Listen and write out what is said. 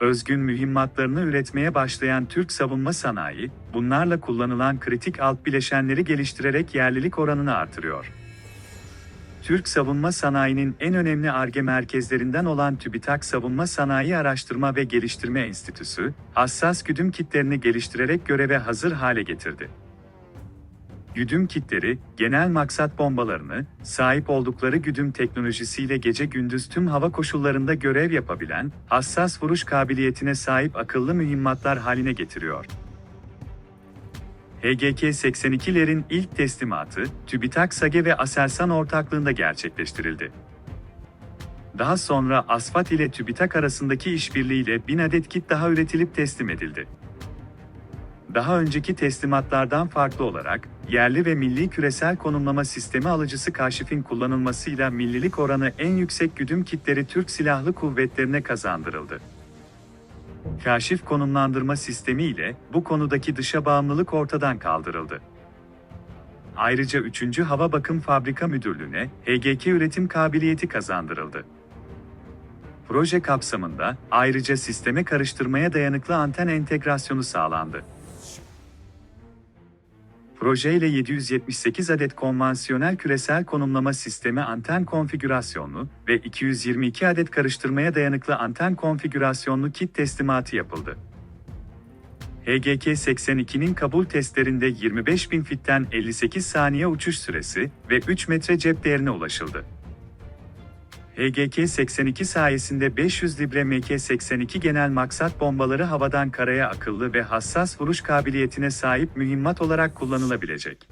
özgün mühimmatlarını üretmeye başlayan Türk savunma sanayi, bunlarla kullanılan kritik alt bileşenleri geliştirerek yerlilik oranını artırıyor. Türk savunma sanayinin en önemli ARGE merkezlerinden olan TÜBİTAK Savunma Sanayi Araştırma ve Geliştirme Enstitüsü, hassas güdüm kitlerini geliştirerek göreve hazır hale getirdi. Güdüm kitleri, genel maksat bombalarını, sahip oldukları güdüm teknolojisiyle gece gündüz tüm hava koşullarında görev yapabilen, hassas vuruş kabiliyetine sahip akıllı mühimmatlar haline getiriyor. HGK-82'lerin ilk teslimatı, TÜBİTAK SAGE ve Aselsan ortaklığında gerçekleştirildi. Daha sonra ASFAT ile TÜBİTAK arasındaki işbirliğiyle 1000 adet kit daha üretilip teslim edildi. Daha önceki teslimatlardan farklı olarak, yerli ve milli küresel konumlama sistemi alıcısı kaşifin kullanılmasıyla millilik oranı en yüksek güdüm kitleri Türk Silahlı Kuvvetlerine kazandırıldı. Kaşif konumlandırma sistemi ile bu konudaki dışa bağımlılık ortadan kaldırıldı. Ayrıca 3. Hava Bakım Fabrika Müdürlüğü'ne HGK üretim kabiliyeti kazandırıldı. Proje kapsamında ayrıca sisteme karıştırmaya dayanıklı anten entegrasyonu sağlandı. Projeyle 778 adet konvansiyonel küresel konumlama sistemi anten konfigürasyonlu ve 222 adet karıştırmaya dayanıklı anten konfigürasyonlu kit teslimatı yapıldı. HGK-82'nin kabul testlerinde 25.000 fitten 58 saniye uçuş süresi ve 3 metre cep değerine ulaşıldı. HGK-82 sayesinde 500 libre MK-82 genel maksat bombaları havadan karaya akıllı ve hassas vuruş kabiliyetine sahip mühimmat olarak kullanılabilecek.